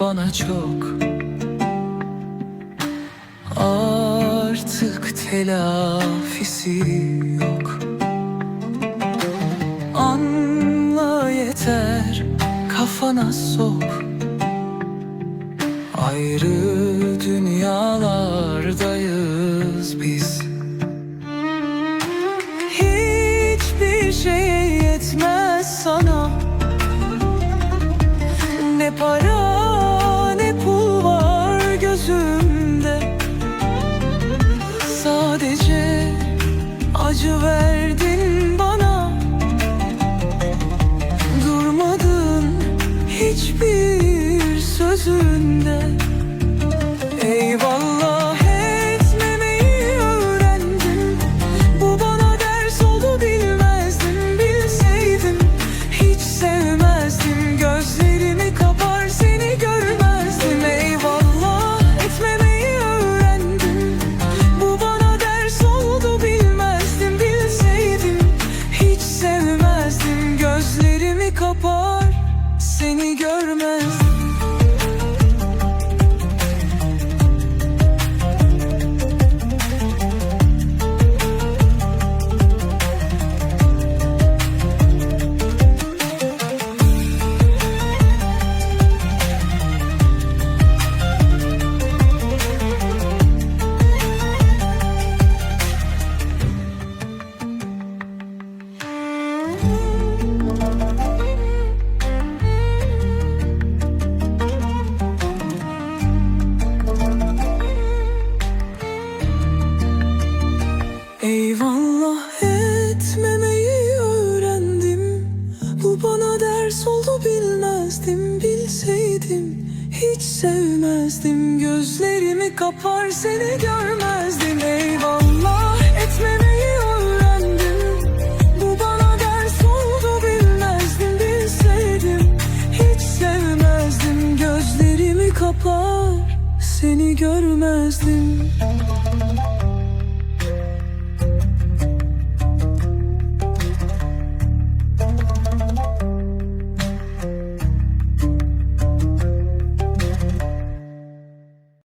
bana çok. Artık telafisi yok. Anla yeter kafana sok. Ayrı dünyalardayız acı verdin bana. Durmadın hiçbir sözünde. Eyvallah seni görmezdim Bilseydim hiç sevmezdim. Gözlerimi kapar seni görmezdim. Eyvallah etmemeyi öğrendim. Bu bana ders oldu bilmezdim. Bilseydim hiç sevmezdim. Gözlerimi kapar seni görmezdim